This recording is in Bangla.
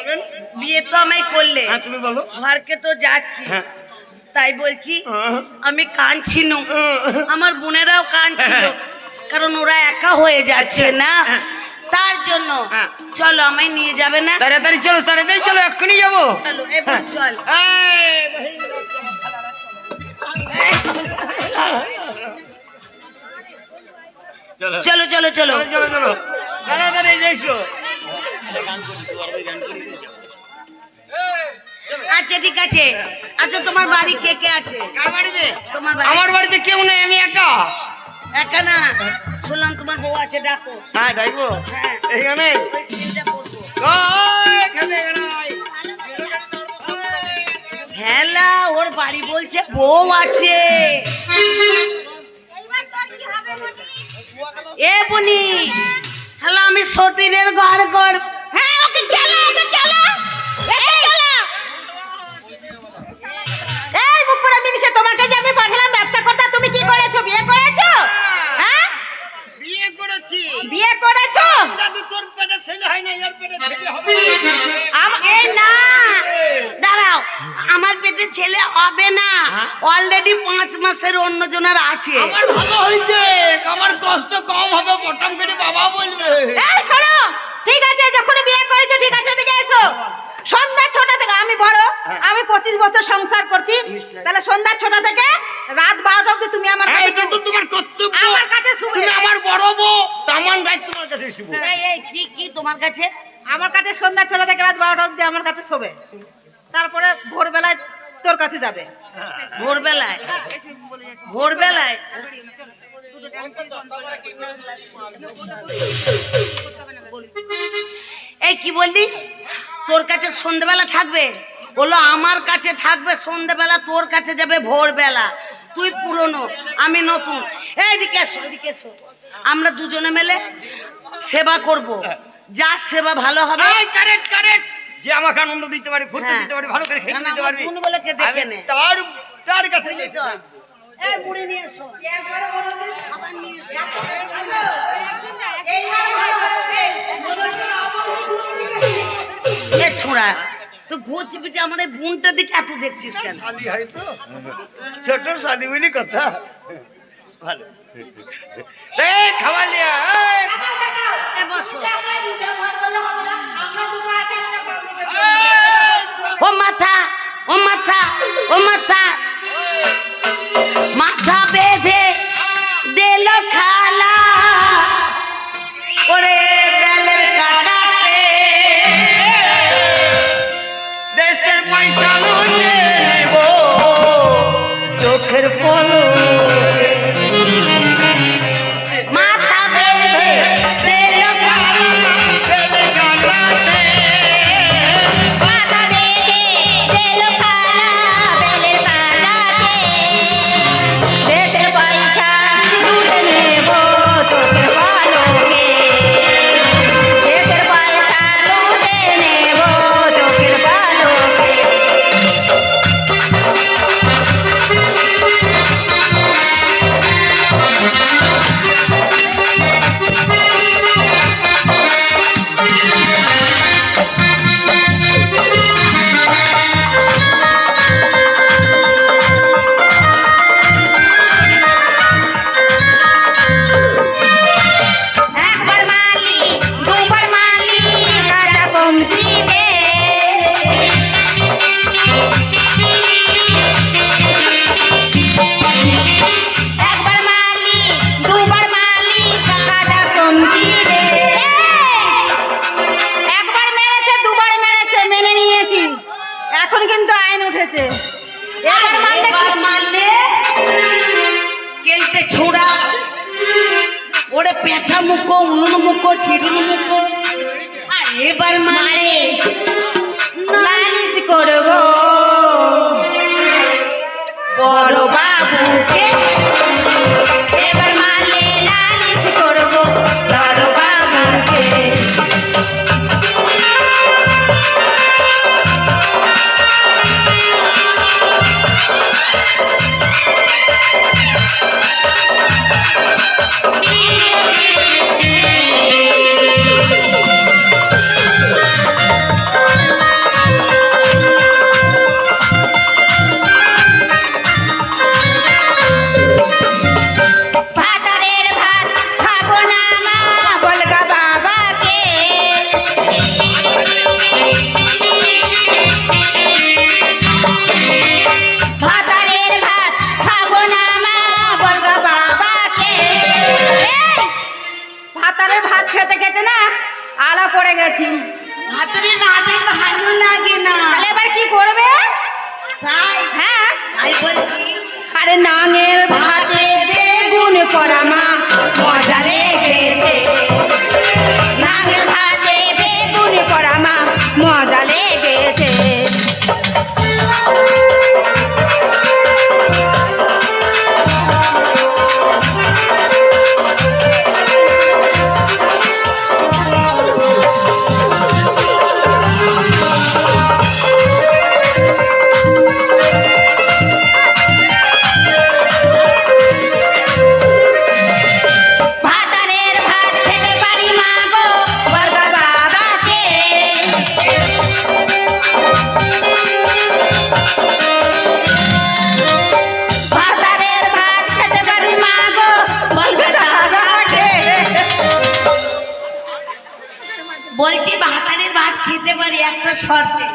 বলেন। বিয়ে তো আমায় করলে। হ্যাঁ তুমি বলো। ঘরকে তো যাচ্ছি। হ্যাঁ। তাই বলছি হ্যাঁ। আমি কাঁদছি নু হ্যাঁ। আমার বোনেরাও কাঁদছিল। কারণ ওরা একা হয়ে যাচ্ছে না। তার জন্য হ্যাঁ। চলো আমায় নিয়ে যাবে না। তাড়াতাড়ি চলো তাড়াতাড়ি চলো এক্ষুনি যাব। চলো এবার চল। চলো চলো চলো। তাড়াতাড়ি আচ্ছা ঠিক আছে। আচ্ছা তোমার বাড়ি কে কে আছে? তোমার আমার বাড়িতে কেউ নেই আমি একা। একা না? শুনলাম তোমার বউ আছে ডাকো। হ্যাঁ ডাইবো হ্যাঁ। করব এখানে হেলা ওর বাড়ি বলছে বউ আছে। এ বুনি হ্যালো আমি সতীনের ঘর ঘর ছেলে হবে না। অলরেডি পাঁচ মাসের অন্য জনের আছে। আমার ভালো হয়েছে। আমার কষ্ট কম হবে পটাম করে বাবা বলবে। এই শোনো ঠিক আছে যখন বিয়ে করেছ ঠিক আছে এদিকে এসো। সন্ধ্যা ছটা থেকে আমি বড় আমি পঁচিশ বছর সংসার করছি। তাহলে সন্ধ্যা ছটা থেকে রাত বারোটা অব্দি তুমি আমার হ্যাঁ, কাছে তো তোমার কর্তব্য। আমার কাছে। তুমি আমার বড় বউ তামান রাত তোমার কাছে এই কি কি তোমার কাছে? আমার কাছে সন্ধ্যা ছটা থেকে রাত বারোটা অব্দি আমার কাছে শোবে। তারপরে ভোরবেলায় তোর কাছে যাবে। ভোরবেলায়। ভোরবেলায়। এই কি বললি? তোর কাছে সন্ধেবেলা থাকবে? বলল, আমার কাছে থাকবে সন্ধেবেলা, তোর কাছে যাবে ভোরবেলা। তুই পুরনো, আমি নতুন। এইদিকে এসো এদিকে এসো। আমরা দুজনে মিলে সেবা করব। যা সেবা ভালো হবে। কারেক্ট কারেক্ট যে আমাকে আনন্দ দিতে পারে ফুর্তি হ্যাঁ। দিতে পারে ভালো করে খেতে দিতে আমার পারবি। আমি নে। তার তার কাছে? এই বুড়ি নিয়ে এসো। খাবার নিয়ে এসো। ছোঁড়া তো ঘুরছি আমার এই বোনটা দিকে এত দেখছিস কেন? শাদি হয় তো। ছোট শাদি বলি কথা। ভালো। এই খাবার নিয়ে বসো। ও মাথা ও মাথা ও মাথা। মাথা বেঁধে মুখো উনুন মুখো চিরুন মুখো আর এবার মারে নালিশ করব। বড় বাবুকে পড়ে গেছি। ভাতুরির না। এবার কি করবে? হ্যাঁ। আরে নাঙের খেতে পারি একটা শর্তে।